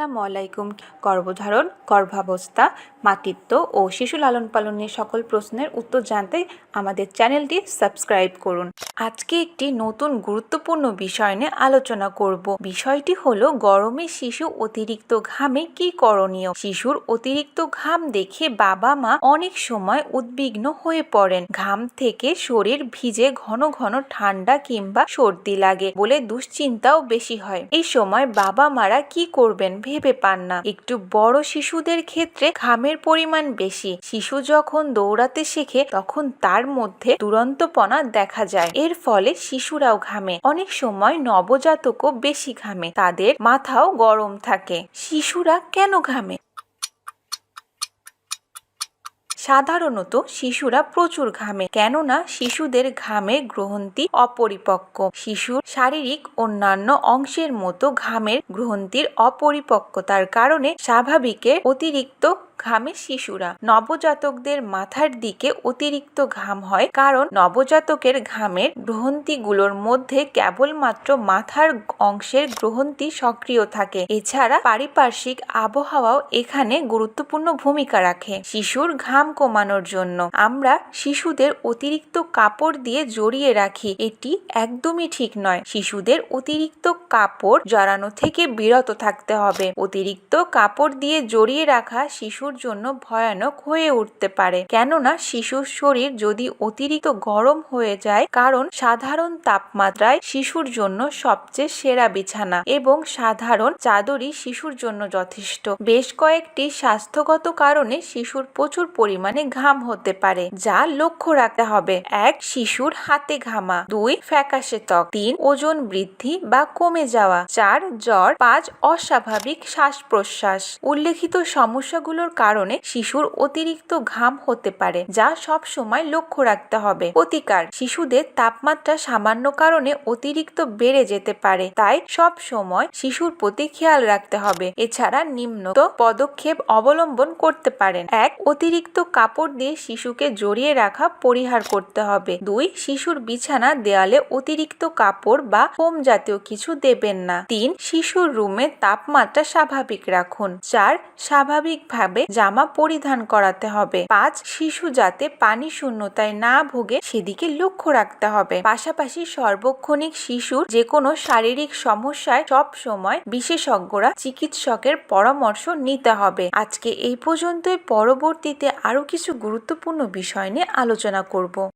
আসসালামু আলাইকুম। গর্ভধারণ, গর্ভাবস্থা, মাতৃত্ব ও শিশু লালন পালনের সকল প্রশ্নের উত্তর জানতে আমাদের চ্যানেলটি সাবস্ক্রাইব করুন। আজকে একটি নতুন গুরুত্বপূর্ণ বিষয় নিয়ে আলোচনা করব। বিষয়টি হলো গরমে শিশু অতিরিক্ত ঘামে কি করণীয়? শিশুর অতিরিক্ত ঘাম দেখে বাবা মা অনেক সময় উদ্বিগ্ন হয়ে পড়েন। ঘাম থেকে শরীর ভিজে ঘন ঘন ঠান্ডা কিংবা সর্দি লাগে বলে দুশ্চিন্তাও বেশি হয়। এই সময় বাবা মারা কি করবেন ভেবে পান না। একটু বড় শিশুদের ক্ষেত্রে ঘামের পরিমাণ বেশি। শিশু যখন দৌড়াতে শেখে, তখন তার মধ্যে দুরন্তপনা দেখা যায়। এর ফলে শিশুরাও ঘামে। অনেক সময় নবজাতকও বেশি ঘামে। তাদের মাথাও গরম থাকে। শিশুরা কেন ঘামে? সাধারণত শিশুরা প্রচুর ঘামে, কেননা শিশুদের ঘামে গ্রহন্তি অপরিপক্ক। শিশুর শারীরিক অন্যান্য অংশের মতো ঘামের গ্রহন্তির অপরিপক্কতার কারণে স্বাভাবিকের অতিরিক্ত ঘামে শিশুরা। নবজাতকদের মাথার দিকে অতিরিক্ত ঘাম হয় কারণ নবজাতকের ঘামের গ্রহন্তিগুলোর মধ্যে কেবলমাত্র মাথার অংশের গ্রহন্তি সক্রিয় থাকে। এছাড়া পারিপার্শ্বিক আবহাওয়াও এখানে গুরুত্বপূর্ণ ভূমিকা রাখে। শিশুর ঘাম কমানোর জন্য আমরা শিশুদের অতিরিক্ত কাপড় দিয়ে জড়িয়ে রাখি। এটি একদমই ঠিক নয়। শিশুদের অতিরিক্ত কাপড় জড়ানো থেকে বিরত থাকতে হবে। অতিরিক্ত কাপড় দিয়ে জড়িয়ে রাখা শিশুর জন্য ভয়ানক হয়ে উঠতে পারে। কেননা শিশুর শরীর যদি অতিরিক্ত গরম হয়ে যায়, কারণ সাধারণ তাপমাত্রায় শিশুর জন্য সবচেয়ে সেরা বিছানা এবং সাধারণ চাদরই শিশুর জন্য যথেষ্ট। বেশ কয়েকটি স্বাস্থ্যগত কারণে শিশুর প্রচুর পরিমাণে ঘাম হতে পারে, যা লক্ষ্য রাখতে হবে। এক, শিশুর হাতে ঘামা। দুই, ফ্যাকাশে ত্বক। তিন, ওজন বৃদ্ধি বা কমে যাওয়া। চার, জ্বর, পাঁচ, অস্বাভাবিক শ্বাস প্রশ্বাস উল্লেখিত সমস্যাগুলোর কারণে শিশুর অতিরিক্ত ঘাম হতে পারে, যা সব সময় লক্ষ্য রাখতে হবে। প্রতিকার, শিশুদের তাপমাত্রা সামান্য কারণে অতিরিক্ত বেড়ে যেতে পারে, তাই সব সময় শিশুর প্রতি খেয়াল রাখতে হবে। এছাড়া নিম্ন পদক্ষেপ অবলম্বন করতে পারেন। এক, অতিরিক্ত কাপড় দিয়ে শিশুকে জড়িয়ে রাখা পরিহার করতে হবে। দুই, শিশুর বিছানা দেয়ালে অতিরিক্ত কাপড় বা ফোম জাতীয় কিছু দেবেন না। তিন, শিশুর রুমে তাপমাত্রা স্বাভাবিক রাখুন। চার, স্বাভাবিকভাবে জামা পরিধান করাতে হবে। পাঁচ, শিশু যাতে পানি শূন্যতায় না ভোগে সেদিকে লক্ষ্য রাখতে হবে। পাশাপাশি সর্বক্ষণিক শিশুর যে কোনো শারীরিক সমস্যায় সব সময় বিশেষজ্ঞরা চিকিৎসকের পরামর্শ নিতে হবে। আজকে এই পর্যন্তই। পরবর্তীতে আরও কিছু গুরুত্বপূর্ণ বিষয় নিয়ে আলোচনা করব।